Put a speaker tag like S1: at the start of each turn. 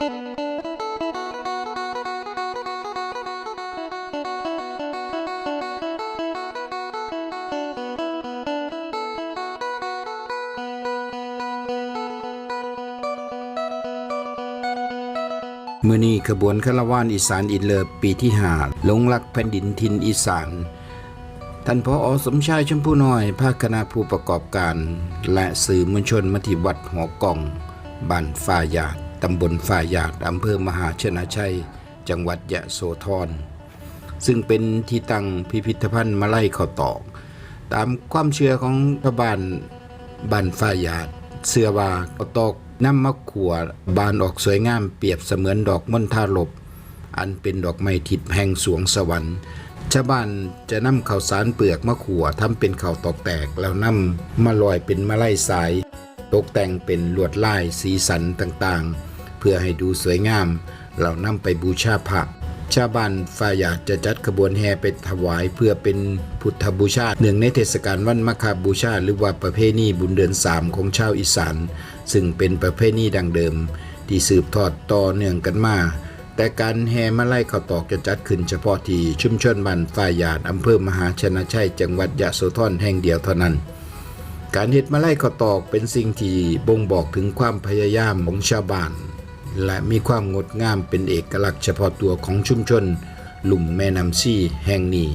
S1: เมื่อนี้ขบวนคารวานอีสานอินเลิฟปีที่ห้าลงรักแผ่นดินทินอีสาน ท่านพออสมชายชมพูน้อยภาคคณะผู้ประกอบการ และสื่อมวลชนมาที่วัดหอกล่องบ้านฝ่ายาด ตำบลฝ่ายาดอำเภอมหาชนะชัย จังหวัดยะโสธร ซึ่งเป็นที่ตั้งพิพิธภัณฑ์มาไล่ข้าวตอก ตามความเชื่อของพระบานบ้านฝ่ายาดเชื่อว่าข้าวตอกน้ำมะขัวบานออกสวยงามเปรียบเสมือนดอกมณฑาลบ อันเป็นดอกไม้ทิพย์แห่งสวงสวรรค์ชาวบ้านจะนำข้าวสารเปลือกมะขัวทำเป็นข้าวตอกแตกแล้วนำมาลอยเป็นมะไล่สาย ตกแต่งเป็นลวดลายสีสันต่างๆ เพื่อให้ดูสวยงาม เรานำไปบูชาพระชาวบ้านฝ่ายอยากจะจัดขบวนแห่ไปถวายเพื่อเป็นพุทธบูชาเนื่องในเทศกาลวันมาคาบูชา หรือว่าประเพณีบุญเดือนสามของชาวอีสานซึ่งเป็นประเพณีดังเดิม ที่สืบทอดต่อเนื่องกันมาแต่การแห่มาไล่ข้าวตอกจะจัดขึ้นเฉพาะที่ชุมชนบ้านฝ่ายหยาดอำเภอมหาชนะชัยจังหวัดยะโสธรแห่งเดียวเท่านั้น การเฮ็ดมาไล่ข้าวตอกเป็นสิ่งที่บ่งบอกถึงความพยายามของชาวบ้าน และมีความงดงามเป็นเอกลักษณ์เฉพาะตัวของชุมชน ลุ่มแม่น้ำซี่แห่งนี้